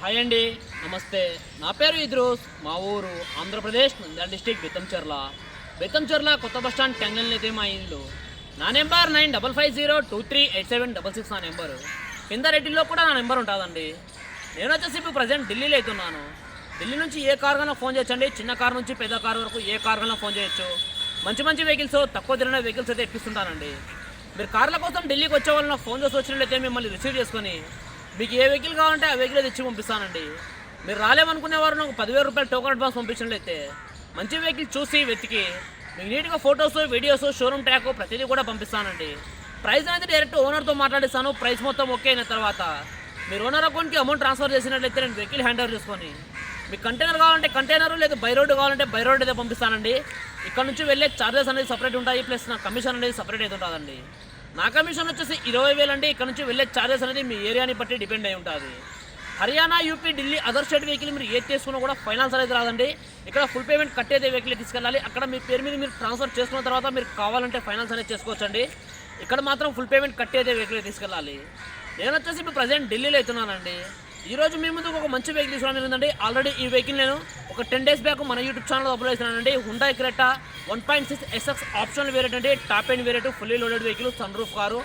Hi అండి నమస్తే. నా పేరు ఇద్రూస్ మా ఊరు ఆంధ్రప్రదేశ్ నంద్యాల డిస్టిక్ బెత్తంచెర్ల బెత్తంచెర్ల కొత్త బస్ స్టాండ్ టెంగల్ అయితే మా ఇల్లు. నా number nine double five zero two three eight seven double six నా నెంబరు. కింద రెడ్డిలో కూడా నా నెంబర్ ఉంటుందండి. నేను వచ్చేసి ఇప్పుడు ప్రజెంట్ ఢిల్లీలో అవుతున్నాను ఢిల్లీ నుంచి ఏ కార్ కన్నా ఫోన్ చేయొచ్చండి. చిన్న కార్ నుంచి పెద్ద కార్ వరకు ఏ కార్ కన్నా ఫోన్ చేయొచ్చు. మంచి మంచి వెహికల్స్ తక్కువ తిరిగిన వెహికల్స్ అయితే ఎక్కిస్తుంటానండి మీరు కార్ల కోసం ఢిల్లీకి వచ్చే వాళ్ళని ఫోన్ చేసి వచ్చినట్లయితే మిమ్మల్ని రిసీవ్ చేసుకొని మీకు ఏ వెహికల్ కావాలంటే ఆ వెహికల్ తెచ్చి పంపిస్తానండి. మీరు రాలేమనుకునే వారు నాకు పదివేల రూపాయలు టోకన్ అడ్వాన్స్ పంపించినట్లయితే మంచి వెహికల్ చూసి వెతికి మీకు నీట్గా ఫొటోస్ వీడియోస్ షోరూమ్ ట్రాక్ ప్రతిదీ కూడా పంపిస్తానండి. ప్రైస్ అనేది డైరెక్ట్ ఓనర్తో మాట్లాడిస్తాను ప్రైస్ మొత్తం ఓకే అయిన తర్వాత మీరు ఓనర్ అకౌంట్కి అమౌంట్ ట్రాన్స్ఫర్ చేసినట్లయితే నేను వెహికల్ హ్యాండ్ ఓవర్ చేసుకొని మీకు కంటైనర్ కావాలంటే కంటైనర్ లేదా బై రోడ్ కావాలంటే బై రోడ్ అయితే పంపిస్తానండి. ఇక్కడ నుంచి వెళ్ళే చార్జెస్ అనేది సపరేట్ ఉంటాయి ప్లస్ నా కమిషన్ అనేది సపరేట్ అయితే ఉంటుందండి. నా కమిషన్ వచ్చేసి ఇరవై వేలు అండి. ఇక్కడ నుంచి వెళ్ళే చార్జెస్ అనేది మీ ఏరియాని బట్టి డిపెండ్ అయి ఉంటుంది. Haryana UP Delhi other state vehicle మీరు ఏది తీసుకున్నా కూడా ఫైనాన్స్ అనేది రాదండి. ఇక్కడ ఫుల్ పేమెంట్ కట్టేదే వెహికల్ తీసుకెళ్ళాలి. అక్కడ మీ పేరు మీద మీరు ట్రాన్స్ఫర్ చేసుకున్న తర్వాత మీరు కావాలంటే ఫైనాన్స్ అనేది చేసుకోవచ్చండి. ఇక్కడ మాత్రం ఫుల్ పేమెంట్ కట్టేదే వెహికల్ తీసుకెళ్ళాలి. నేను వచ్చేసి ఇప్పుడు ప్రజెంట్ ఢిల్లీలో అవుతున్నానండి ఈరోజు మీ ముందుకు ఒక మంచి వెహికల్ తీసుకోవడం జరిగిందండి. ఆల్రెడీ ఈ వెహికల్ నేను ఒక టెన్ డేస్ బ్యాక్ మన YouTube channel upload చేసినానండి. Hyundai Creta one point six SX option variant అండి. Top end variant fully loaded vehicle sunroof car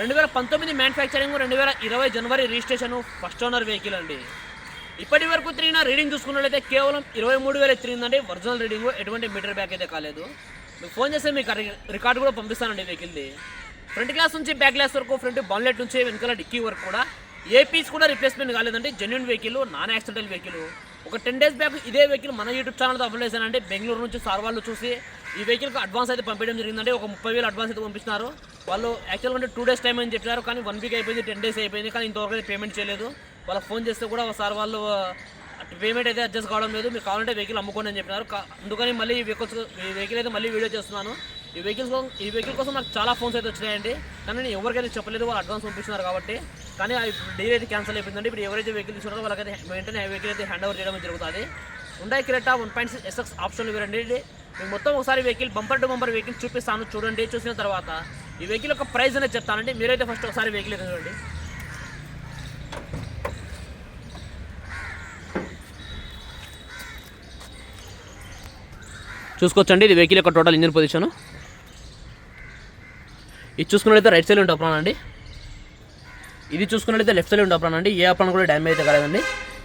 రెండు వేల పంతొమ్మిది మ్యానుఫ్యాక్చరింగ్ రెండు వేల ఇరవై జనవరి రిజిస్ట్రేషన్ ఫస్ట్ ఓనర్ వెహికల్ అండి. ఇప్పటి వరకు తిరిగిన రీడింగ్ చూసుకున్నట్లయితే కేవలం ఇరవై మూడు వేలు తిరిగిందండి. ఒరిజినల్ రీడింగ్ ఎటువంటి మీటర్ బ్యాక్ అయితే కాలేదు. మీకు ఫోన్ చేస్తే మీకు రికార్డు కూడా పంపిస్తానండి వెహికల్ది ఫ్రంట్ గ్లాస్ నుంచి బ్యాక్ గ్లాస్ వరకు ఫ్రంట్ బాన్లెట్ నుంచి వెనకాల డిక్కీ వరకు కూడా. ఏ పీస్ కూడా రిప్లేస్మెంట్ కాలేదండి. Genuine vehicle non accidental vehicle ఒక టెన్ డేస్ బ్యాక్ ఇదే వెహికల్ మన యూట్యూబ్ ఛానల్తో అప్లోడ్ చేశానంటే బెంగళూరు నుంచి సార్ వాళ్ళు చూసి ఈ వెహికల్కి అడ్వాన్స్ అయితే పంపించడం జరిగిందంటే ఒక ముప్పై వేలు అడ్వాన్స్ అయితే పంపిస్తున్నారు వాళ్ళు యాక్చువల్గా అంటే టూ డేస్ టైం అని చెప్పారు కానీ వన్ వీక్ అయిపోయింది టెన్ డేస్ అయిపోయింది కానీ ఇంతవరకు అయితే పేమెంట్ చేయలేదు. వాళ్ళకి ఫోన్ చేస్తే కూడా సార్ వాళ్ళు పేమెంట్ అయితే అడ్జస్ట్ కావడం లేదు. మీరు కావాలంటే వెహికల్ అమ్ముకోండి అని చెప్పినారు. అందుకని మళ్ళీ ఈ వెహికల్స్ ఈ వెహికల్ అయితే మళ్ళీ వీడియో చేస్తున్నాను. ఈ వెహికల్స్ కోసం ఈ వెహికల్ కోసం నాకు చాలా ఫోన్స్ అయితే వచ్చినాయండి. కానీ నేను ఎవరికైతే చెప్పలేదు వాళ్ళు అడ్వాన్స్ పంపిస్తున్నారు కాబట్టి. కానీ ఆ డీల్ అయితే క్యాన్సిల్ అయిపోయిందండి. ఇప్పుడు ఎవరైతే వెహికల్ తీసుకున్నారో వాళ్ళకైతే వెంటనే వెహికల్ అయితే హ్యాండ్ ఓవర్ చేయడం జరుగుతుంది. ఉండాయి Creta one point six SX option ఇవ్వండి మీకు మొత్తం ఒకసారి vehicle bumper to bumper vehicle చూపిస్తాను. చూడండి చూసిన తర్వాత ఈ వెహికల్ యొక్క ప్రైస్ అనేది చెప్తానండి. మీరైతే ఫస్ట్ ఒకసారి వెహికల్ అయితే చూడండి. చూసుకోవచ్చండి. ఇది వెహికల్ యొక్క టోటల్ ఇంజిన్ పొజిషన్ ఇది చూసుకున్నట్లయితే రైట్ సైడ్ ఉంటే అండి. ఇది చూసుకున్నట్లయితే లెఫ్ట్ సైడ్ ఉండే అప్రాన్ అండి. ఏ అప్రాన్ కూడా డ్యామేజ్ అయితే కాలేదండి.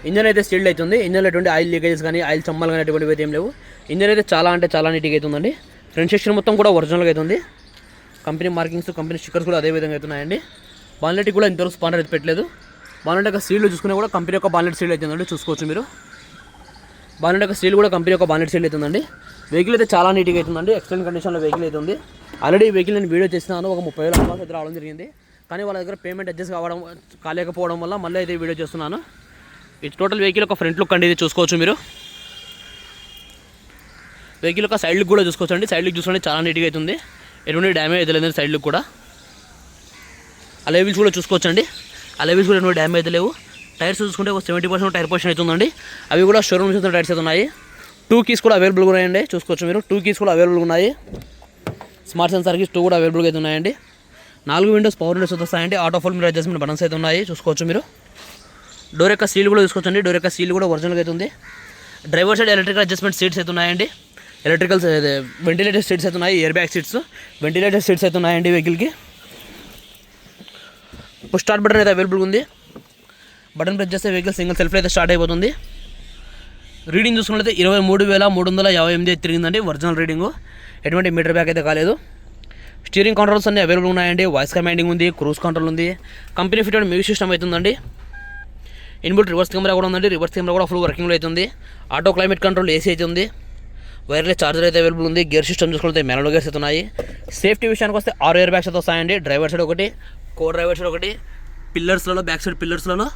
ఇంజన్ అయితే స్టీల్డ్ అవుతుంది ఇంజన్లో ఎటువంటి ఆయిల్ లీకేజెస్ కానీ ఆయిల్ చమ్మలు కానీ అటువంటివి అయితే ఏం లేవు. ఇంజన్ అయితే చాలా అంటే చాలా నీట్గా అవుతుందండి ఫ్రంట్ సెక్షన్ మొత్తం కూడా ఒరిజినల్గా అవుతుంది కంపెనీ మార్కింగ్స్ కంపెనీ స్టిక్కర్స్ కూడా అదే విధంగా అవుతున్నాయండి బాన్లెట్కి కూడా ఇంతవరకు స్పానర్ అయితే పెట్టలేదు. బాన్లెట్ యొక్క సీల్డ్ చూసుకునే కూడా కంపెనీ యొక్క బాన్లెట్ సీల్డ్ అవుతుందండి చూసుకోవచ్చు మీరు. బాన్లెట్ యొక్క సీల్ కూడా కంపెనీ యొక్క బాన్లెట్ స్టీల్ అవుతుందండి వెహికల్ అయితే చాలా నీట్గా అవుతుందండి ఎక్సలెంట్ కండిషన్లో వెహికల్ అయితే ఉంది. ఆల్రెడీ వెహికల్ నేను వీడియో చేసినాను ఒక ముప్పై వేల అడ్వాన్స్ అయితే రావడం జరిగింది. కానీ వాళ్ళ దగ్గర పేమెంట్ అడ్జస్ట్ కావడం కాలేకపోవడం వల్ల మళ్ళీ అయితే వీడియో చేస్తున్నాను. ఈ టోటల్ వెహికల్ ఒక ఫ్రంట్ లుక్ అండి ఇది చూసుకోవచ్చు మీరు. వెహికల్ ఒక సైడ్ లుక్ కూడా చూసుకోవచ్చు అండి. సైడ్ లుక్ చూసుకోండి చాలా నీట్గా అవుతుంది. ఎటువంటి డ్యామేజ్ అయితే లేదండి సైడ్ లుక్ కూడా. ఆ కూడా చూసుకోవచ్చండి అండి. లెవెల్స్ కూడా ఎటువంటి డ్యామేజ్ అయితే లేవు. టైర్స్ చూసుకుంటే ఒక సెవెంటీ పర్సెంట్ టైర్ పొజిషన్ అవుతుందండి అవి కూడా షోరూమ్ నుంచి టైర్స్ అయితే ఉన్నాయి. టూ కీస్ కూడా అవైలబుల్గా ఉన్నాయండి. చూసుకోవచ్చు మీరు. టూ కీస్ కూడా అవైలబుల్గా ఉన్నాయి. స్మార్ట్ సెన్సార్ కీస్ టూ కూడా అవైలబుల్గా అయితే ఉన్నాయండి. నాలుగు విండోస్ పవర్ విండోస్ వస్తాయండి. ఆటో ఫుల్ మీరు అడ్జస్ట్మెంట్ బటన్స్ అయితే ఉన్నాయి. చూసుకోవచ్చు మీరు. డోర్ యొక్క సీల్ కూడా చూసుకోవచ్చండి డోర్ యొక్క సీల్ కూడా ఒరిజినల్గా అయితే ఉంది. Driver side electrical adjustment seats అయితే ఉన్నాయండి. ఎలక్ట్రికల్ వెంటిలేటర్ సీట్స్ అయితే ఉన్నాయి. Air bag seats ventilator seats అయితే ఉన్నాయండి వెహికల్కి పుష్ స్టార్ట్ బటన్ అయితే అవైలబుల్గా ఉంది. బటన్ ప్రెస్ చేస్తే వెహికల్ సింగిల్ సెల్ఫ్ అయితే స్టార్ట్ అయిపోతుంది. రీడింగ్ చూసుకున్నట్లయితే ఇరవై మూడు వేల మూడు వందల యాభై ఎనిమిది తిరిగిందండి. ఒరిజినల్ రీడింగు ఎటువంటి మీటర్ బ్యాక్ అయితే కాలేదు. స్టీరింగ్ కంట్రోల్స్ అన్నీ అవైలబుల్ ఉన్నాయండి. వాయిస్ కమాండింగ్ ఉంది క్రూజ్ కంట్రోల్ ఉంది. కంపెనీ ఫిటెడ్ మ్యూజిక్ సిస్టమ్ అవుతుందండి ఇన్బుల్ రివర్స్ కెమెరా కూడా ఉందండి. రివర్స్ కెమెరా కూడా ఫుల్ వర్కింగ్లో అవుతుంది ఆటో క్లైమేట్ కంట్రోల్ ఏసీ అయితే ఉంది. వైర్లెస్ చార్జర్ అయితే అవైలబుల్ ఉంది. గేర్ సిస్టమ్ చూసుకుంటే మెనలో గేర్స్ అయితే ఉన్నాయి సేఫ్టీ విషయానికి వస్తే ఆరు ఇయర్ బ్యాగ్స్ అయితే వస్తాయండి. డ్రైవర్ సైడ్ ఒకటి కో డ్రైవర్ సైడ్ ఒకటి పిల్లర్స్లలో బ్యాక్ సైడ్ పిల్లర్స్లలో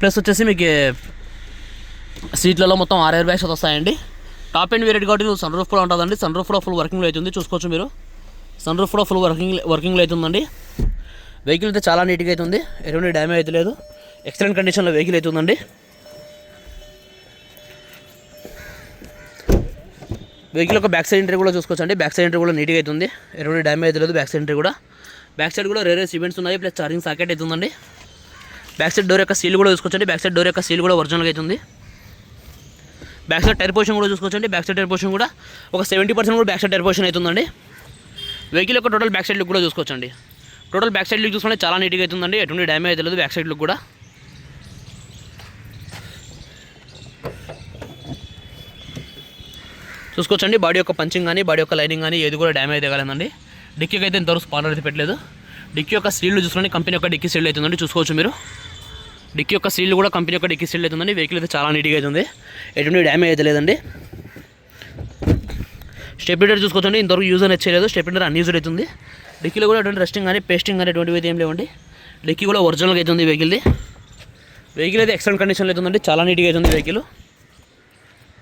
ప్లస్ వచ్చేసి మీకు సీట్లలో మొత్తం ఆరు ఇయర్ బ్యాగ్స్ అయితే వస్తాయండి. టాప్ అండ్ వేరియట్ కాబట్టి సన్ రూఫ్ కూడా ఉంటుందండి. సన్ రూఫ్ కూడా ఫుల్ వర్కింగ్లో అవుతుంది చూసుకోవచ్చు మీరు. సన్ రూఫ్ కూడా ఫుల్ వర్కింగ్ వర్కింగ్లో అవుతుందండి వెహికల్ అయితే చాలా నీట్గా అవుతుంది ఎటువంటి డ్యామేజ్ అయితే లేదు. ఎక్సలెంట్ కండిషన్లో వెహికల్ అవుతుందండి వెహికల్ ఒక బ్యాక్ సైడ్ ఎంట్రీ కూడా చూసుకోవచ్చు అండి బ్యాక్ సైడ్ ఎంట్రీ కూడా నీట్గా అవుతుంది ఎటువంటి డ్యామేజ్ లేదు బ్యాక్ సైడ్ ఎంట్రీ కూడా. బ్యాక్ సైడ్ కూడా రేరే సిమెంట్స్ ఉన్నాయి. ప్లస్ ఛార్జింగ్ సాకెట్ అవుతుందండి బ్యాక్ సైడ్ డోర్ యొక్క సీల్ కూడా చూసుకోవచ్చండి. బ్యాక్ సైడ్ డోర్ యొక్క సీల్ కూడా ఒరిజినల్గా అవుతుంది బ్యాక్ సైడ్ టైర్ పొజిషన్ కూడా చూసుకోవచ్చండి. బ్యాక్ సైడ్ టైర్ పొజిషన్ కూడా ఒక సెవెంటీ పర్సెంట్ కూడా బ్యాక్ సైడ్ టైర్ పొజిషన్ అవుతుందండి వెహికల్ యొక్క టోటల్ బ్యాక్ సైడ్ లుక్ కూడా చూసుకోవచ్చండి. టోటల్ బ్యాక్ సైడ్ లుక్ చూసుకుంటే చాలా నీట్గా అవుతుందండి ఎటువంటి డ్యామేజ్ అయితే లేదు బ్యాక్ సైడ్ లుక్ కూడా. చూసుకోవచ్చండి. బాడీ యొక్క పంచింగ్ కానీ బాడీ యొక్క లైనింగ్ కానీ ఏది కూడా డ్యామేజ్ కాలేదండి. డిక్కీకి అయితే ఇంతవరకు స్పానర్ అయితే పెట్టలేదు. డిక్కీ యొక్క సీల్డ్ చూసుకోండి కంపెనీ యొక్క డిక్కీ సీల్డ్ అవుతుందండి చూసుకోవచ్చు మీరు. డిక్కీ యొక్క సీల్డ్ కూడా కంపెనీ యొక్క డిక్కీ సీల్డ్ అవుతుందండి వెహికల్ అయితే చాలా నీట్గా అవుతుంది ఎటువంటి డ్యామేజ్ అయితే లేదండి. స్టెప్లీడర్ చూసుకోవచ్చండి. ఇంతవరకు యూజ్ అనేది చేయలేదు. స్టెప్లీడర్ అన్యూజ్డ్ అవుతుంది డిక్కీలో కూడా అటువంటి రెస్టింగ్ కానీ పేస్టింగ్ కానీ ఎటువంటివి ఏం లేవండి. డిక్కీ కూడా ఒరిజినల్గా అవుతుంది వెహికల్ది వెహికల్ అయితే ఎక్సలెంట్ కండిషన్లో అవుతుందండి చాలా నీట్గా అవుతుంది వెహికల్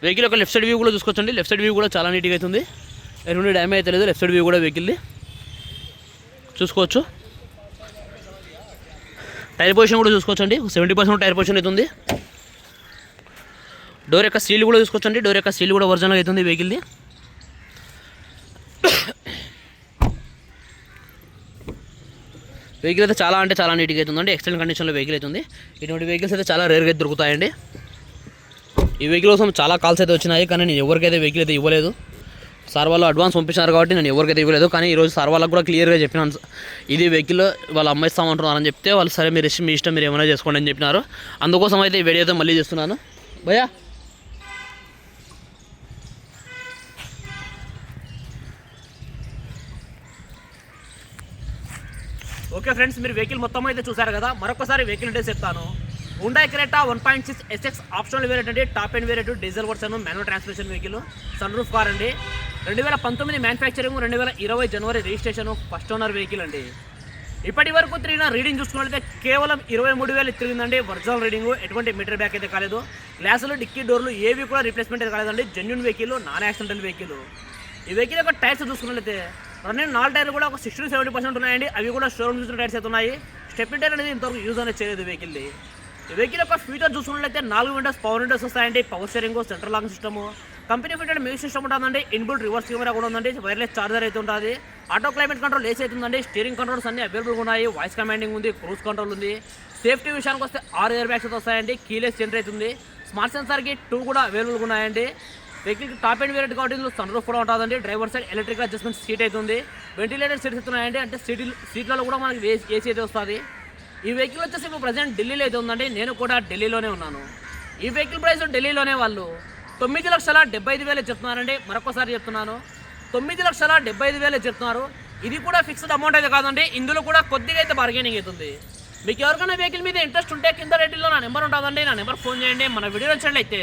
వెహికల్ ఒక లెఫ్ట్ సైడ్ వ్యూ కూడా చూసుకోవచ్చండి. లెఫ్ట్ సైడ్ వ్యూ కూడా చాలా నీట్గా అవుతుంది ఎటువంటి డ్యామేజ్ అయితే లేదు. లెఫ్ట్ సైడ్ వ్యూ కూడా వెహికల్ది చూసుకోవచ్చు. టైర్ పొజిషన్ కూడా చూసుకోవచ్చండి. సెవెంటీ పర్సెంట్ టైర్ పొజిషన్ అవుతుంది డోర్ యొక్క సీల్ కూడా చూసుకోవచ్చండి. డోర్ యొక్క సీల్ కూడా ఒరిజినల్ అవుతుంది వెహికల్ది వెహికల్ అయితే చాలా అంటే చాలా నీట్గా అవుతుందండి ఎక్సలెంట్ కండిషన్లో వెహికల్ అవుతుంది ఇటువంటి వెహికల్స్ అయితే చాలా రేర్గా అయితే దొరుకుతాయండి. ఈ వెహికల్ కోసం చాలా కాల్స్ అయితే వచ్చినాయి కానీ నేను ఎవరికైతే వెహికల్ అయితే ఇవ్వలేదు. సార్ వాళ్ళు అడ్వాన్స్ పంపించారు కాబట్టి నేను ఎవరికైతే ఇవ్వలేదు కానీ ఈరోజు సార్ వాళ్ళకి కూడా క్లియర్గా చెప్పినాను. ఇది వెహికల్ వాళ్ళు అమ్మేస్తామంటున్నారని చెప్తే వాళ్ళు సరే మీరు ఇష్టం మీ ఇష్టం మీరు ఏమైనా చేసుకోండి అని చెప్పినారు. అందుకోసం అయితే ఈ వీడియో అయితే మళ్ళీ చేస్తున్నాను. భయ్యా! ఓకే ఫ్రెండ్స్ మీరు వెహికల్ మొత్తం అయితే చూసారు కదా మరొకసారి వెహికల్ డేస్ చెప్తాను. ఉండాయి Creta one point six SX optional variant అండి top end variant diesel version manual transmission vehicle sunroof car అండి. రెండు వేల పంతొమ్మిది మ్యానుఫ్యాక్చరింగ్ రెండు వేల ఇరవై జనవరి రిజిస్ట్రేషన్ ఫస్ట్ ఓనర్ వెహికల్ అండి. ఇప్పటి వరకు తిరిగిన రీడింగ్ చూసుకున్నట్లయితే కేవలం ఇరవై మూడు వేలు తిరిగిందండి ఒరిజినల్ రీడింగ్ ఎటువంటి మీటర్ బ్యాక్ అయితే కాలేదు. గ్లాసులు డిక్కీ డోర్లు ఏవి కూడా రీప్లేస్మెంట్ అయితే కాలేదండి genuine vehicle non accidental vehicle ఈ వెహికల్ యొక్క టైర్స్ చూసుకున్నట్లయితే రెండు నాలుగు టైర్లు కూడా ఒక సిక్స్టీ సెవెంటీ పర్సెంట్ ఉన్నాయండి. అవి కూడా షోరూమ్ చూసిన టైర్స్ అయితే ఉన్నాయి. స్టెప్ టైర్ అనేది ఇంతవరకు యూజ్ అనేది చేయలేదు వెహికల్ది వెహికల్ యొక్క ఫీచర్ చూసుకున్నట్లయితే నాలుగు విండోస్ పవర్ విండోస్ వస్తాయండి. Power steering central lock system company fitted music system ఉంటుందండి ఇన్బుల్ రివర్స్ కెమెరా కూడా ఉందండి. వైర్లెస్ చార్జర్ అయితే ఉంటుంది. ఆటో క్లైమేట్ కంట్రోల్ ఏసీ అవుతుందండి స్టీరింగ్ కంట్రోల్స్ అన్ని అవైలబుల్గా ఉన్నాయి. వాయిస్ కమాండింగ్ ఉంది క్రూజ్ కంట్రోల్ ఉంది. సేఫ్టీ విషయానికి వస్తే ఆరు ఇయర్ బ్యాగ్స్ వస్తాయండి. కీలెస్ జనరేట్ అవుతుంది స్మార్ట్ సెన్సార్కి టూ కూడా అవైలబుల్గా ఉన్నాయండి. వెహికల్ టాప్ అండ్ వేరియట్ కాబట్టి ఇందులో సన్ రూఫ్ కూడా ఉంటుందండి. Driver side electric adjustment seat అవుతుంది వెంటిలేటర్ సీట్స్ ఇస్తున్నాయండి అంటే సీట్ సీట్లలో కూడా మనకి ఏసీ అయితే వస్తుంది. ఈ వెహికల్ వచ్చేసి ఇప్పుడు ప్రజెంట్ ఢిల్లీలో అయితే ఉందండి. నేను కూడా ఢిల్లీలోనే ఉన్నాను. ఈ వెహికల్ ప్రైస్ ఢిల్లీలోనే వాళ్ళు తొమ్మిది లక్షల డెబ్బై ఐదు వేలు చెప్తున్నారండి. మరొకసారి చెప్తున్నాను. తొమ్మిది లక్షల డెబ్బై ఐదు వేలు చెప్తున్నారు. ఇది కూడా ఫిక్స్డ్ అమౌంట్ అయితే కాదండి. ఇందులో కూడా కొద్దిగా అయితే బార్గెనింగ్ అవుతుంది. మీకు ఎవరికైనా వెహికల్ మీద ఇంట్రెస్ట్ ఉంటే కింద రేటింగ్లో నా నెంబర్ ఉంటుందండి. నా నెంబర్ ఫోన్ చేయండి. మన వీడియో నచ్చినట్లయితే